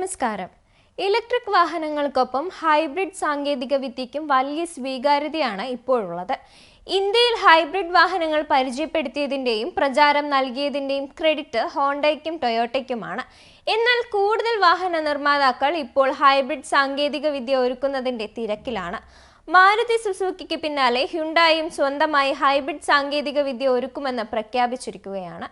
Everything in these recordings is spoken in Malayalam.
നമസ്കാരം. ഇലക്ട്രിക് വാഹനങ്ങൾക്കൊപ്പം ഹൈബ്രിഡ് സാങ്കേതിക വിദ്യയ്ക്കും വലിയ സ്വീകാര്യതയാണ് ഇപ്പോഴുള്ളത്. ഇന്ത്യയിൽ ഹൈബ്രിഡ് വാഹനങ്ങൾ പരിചയപ്പെടുത്തിയതിന്റെയും പ്രചാരം നൽകിയതിന്റെയും ക്രെഡിറ്റ് ഹോണ്ടയ്ക്കും ടൊയോട്ടയ്ക്കുമാണ്. എന്നാൽ കൂടുതൽ വാഹന നിർമ്മാതാക്കൾ ഇപ്പോൾ ഹൈബ്രിഡ് സാങ്കേതിക വിദ്യ ഒരുക്കുന്നതിന്റെ തിരക്കിലാണ്. മാരുതി സുസുക്കിക്ക് പിന്നാലെ ഹ്യുണ്ടായും സ്വന്തമായി ഹൈബ്രിഡ് സാങ്കേതിക വിദ്യ ഒരുക്കുമെന്ന് പ്രഖ്യാപിച്ചിരിക്കുകയാണ്.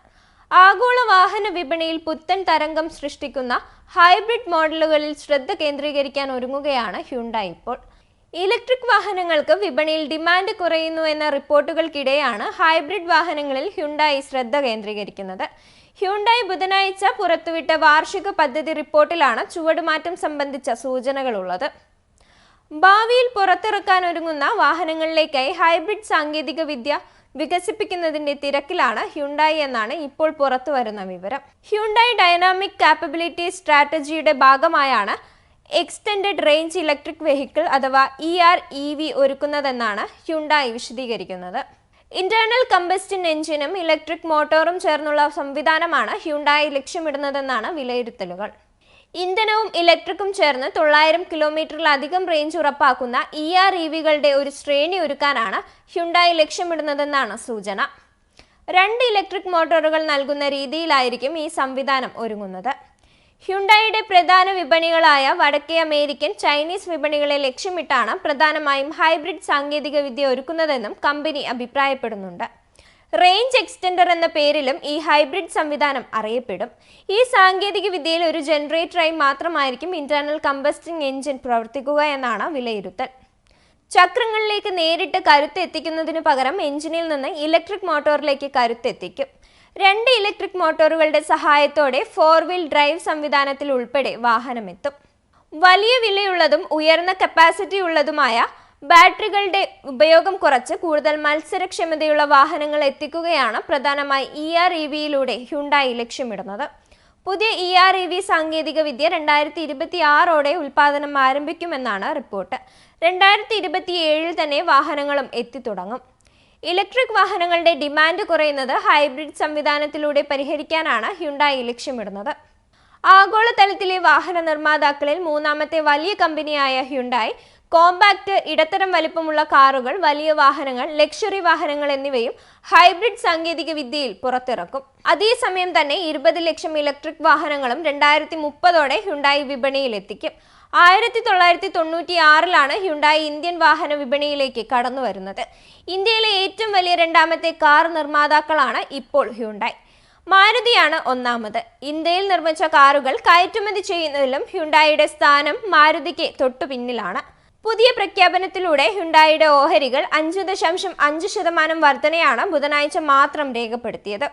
ആഗോള വാഹന വിപണിയിൽ പുത്തൻ തരംഗം സൃഷ്ടിക്കുന്ന ഹൈബ്രിഡ് മോഡലുകളിൽ ശ്രദ്ധ കേന്ദ്രീകരിക്കാൻ ഒരുങ്ങുകയാണ് ഹ്യുണ്ടായി ഇപ്പോൾ. ഇലക്ട്രിക് വാഹനങ്ങൾക്ക് വിപണിയിൽ ഡിമാൻഡ് കുറയുന്നു എന്ന റിപ്പോർട്ടുകൾക്കിടെയാണ് ഹൈബ്രിഡ് വാഹനങ്ങളിൽ ഹ്യുണ്ടായി ശ്രദ്ധ കേന്ദ്രീകരിക്കുന്നത്. ഹ്യുണ്ടായി ബുധനാഴ്ച പുറത്തുവിട്ട വാർഷിക പദ്ധതി റിപ്പോർട്ടിലാണ് ചുവടുമാറ്റം സംബന്ധിച്ച സൂചനകളുള്ളത്. ഭാവിയിൽ പുറത്തിറക്കാൻ ഒരുങ്ങുന്ന വാഹനങ്ങളിലേക്കായി ഹൈബ്രിഡ് സാങ്കേതിക വിദ്യ വികസിപ്പിക്കുന്നതിന്റെ തിരക്കിലാണ് ഹ്യുണ്ടായി എന്നാണ് ഇപ്പോൾ പുറത്തു വരുന്ന വിവരം. ഹ്യുണ്ടായി ഡൈനാമിക് കാപ്പബിലിറ്റി സ്ട്രാറ്റജിയുടെ ഭാഗമായാണ് എക്സ്റ്റൻഡഡ് റേഞ്ച് ഇലക്ട്രിക് വെഹിക്കിൾ അഥവാ ഇ ആർ ഇ വി ഒരുക്കുന്നതെന്നാണ് ഹ്യുണ്ടായി വിശദീകരിക്കുന്നത്. ഇന്റേണൽ കമ്പസ്റ്റിൻ എഞ്ചിനും ഇലക്ട്രിക് മോട്ടോറും ചേർന്നുള്ള സംവിധാനമാണ് ഹ്യുണ്ടായി ലക്ഷ്യമിടുന്നതെന്നാണ് വിലയിരുത്തലുകൾ. ഇന്ധനവും ഇലക്ട്രിക്കും ചേർന്ന് തൊള്ളായിരം കിലോമീറ്ററിലധികം റേഞ്ച് ഉറപ്പാക്കുന്ന ഇ ആർ ഇ വികളുടെ ഒരു ശ്രേണി ഒരുക്കാനാണ് ഹ്യുണ്ടായി ലക്ഷ്യമിടുന്നതെന്നാണ് സൂചന. രണ്ട് ഇലക്ട്രിക് മോട്ടോറുകൾ നൽകുന്ന രീതിയിലായിരിക്കും ഈ സംവിധാനം ഒരുങ്ങുന്നത്. ഹ്യുണ്ടായിയുടെ പ്രധാന വിപണികളായ വടക്കേ അമേരിക്കൻ ചൈനീസ് വിപണികളെ ലക്ഷ്യമിട്ടാണ് പ്രധാനമായും ഹൈബ്രിഡ് സാങ്കേതികവിദ്യ ഒരുക്കുന്നതെന്നും കമ്പനി അഭിപ്രായപ്പെടുന്നുണ്ട്. റേഞ്ച് എക്സ്റ്റൻഡർ എന്ന പേരിലും ഈ ഹൈബ്രിഡ് സംവിധാനം അറിയപ്പെടും. ഈ സാങ്കേതിക വിദ്യയിൽ ഒരു ജനറേറ്ററായി മാത്രമായിരിക്കും ഇന്റേണൽ കമ്പസ്റ്റിംഗ് എഞ്ചിൻ പ്രവർത്തിക്കുക എന്നാണ് വിലയിരുത്തൽ. ചക്രങ്ങളിലേക്ക് നേരിട്ട് കരുത്ത് എത്തിക്കുന്നതിനു പകരം എഞ്ചിനിൽ നിന്ന് ഇലക്ട്രിക് മോട്ടോറിലേക്ക് കരുത്തെത്തിക്കും രണ്ട് ഇലക്ട്രിക് മോട്ടോറുകളുടെ സഹായത്തോടെ ഫോർ വീൽ ഡ്രൈവ് സംവിധാനത്തിൽ ഉൾപ്പെടെ വാഹനമെത്തും. വലിയ വിലയുള്ളതും ഉയർന്ന കപ്പാസിറ്റി ഉള്ളതുമായ ബാറ്ററികളുടെ ഉപയോഗം കുറച്ച് കൂടുതൽ മത്സരക്ഷമതയുള്ള വാഹനങ്ങൾ എത്തിക്കുകയാണ് പ്രധാനമായി ഇ ആർ ഇ വിയിലൂടെ ഹ്യുണ്ടായി ലക്ഷ്യമിടുന്നത്. പുതിയ ഇ ആർ ഇ വി സാങ്കേതിക വിദ്യ രണ്ടായിരത്തി ഇരുപത്തി ആറോടെ ഉൽപാദനം ആരംഭിക്കുമെന്നാണ് റിപ്പോർട്ട്. രണ്ടായിരത്തി ഇരുപത്തി ഏഴിൽ തന്നെ വാഹനങ്ങളും എത്തിത്തുടങ്ങും. ഇലക്ട്രിക് വാഹനങ്ങളുടെ ഡിമാൻഡ് കുറയുന്നത് ഹൈബ്രിഡ് സംവിധാനത്തിലൂടെ പരിഹരിക്കാനാണ് ഹ്യുണ്ടായി ലക്ഷ്യമിടുന്നത്. ആഗോളതലത്തിലെ വാഹന നിർമ്മാതാക്കളിൽ മൂന്നാമത്തെ വലിയ കമ്പനിയായ ഹ്യുണ്ടായി കോമ്പാക്ട് ഇടത്തരം വലിപ്പമുള്ള കാറുകൾ വലിയ വാഹനങ്ങൾ ലക്ഷറി വാഹനങ്ങൾ എന്നിവയും ഹൈബ്രിഡ് സാങ്കേതിക വിദ്യയിൽ പുറത്തിറക്കും. അതേസമയം തന്നെ ഇരുപത് ലക്ഷം ഇലക്ട്രിക് വാഹനങ്ങളും രണ്ടായിരത്തി മുപ്പതോടെ ഹ്യുണ്ടായി വിപണിയിൽ എത്തിക്കും. ആയിരത്തി തൊള്ളായിരത്തി തൊണ്ണൂറ്റി ആറിലാണ് ഹ്യുണ്ടായി ഇന്ത്യൻ വാഹന വിപണിയിലേക്ക് കടന്നു വരുന്നത്. ഇന്ത്യയിലെ ഏറ്റവും വലിയ രണ്ടാമത്തെ കാർ നിർമ്മാതാക്കളാണ് ഇപ്പോൾ ഹ്യുണ്ടായി. മാരുതിയാണ് ഒന്നാമത്. ഇന്ത്യയിൽ നിർമ്മിച്ച കാറുകൾ കയറ്റുമതി ചെയ്യുന്നതിലും ഹ്യുണ്ടായിയുടെ സ്ഥാനം മാരുതിക്ക് തൊട്ടു പിന്നിലാണ് പുതിയ പ്രഖ്യാപനത്തിലൂടെ ഹ്യുണ്ടായിയുടെ ഓഹരികൾ അഞ്ച് ദശാംശം അഞ്ച് ശതമാനം വർധനയാണ് ബുധനാഴ്ച മാത്രം രേഖപ്പെടുത്തിയത്.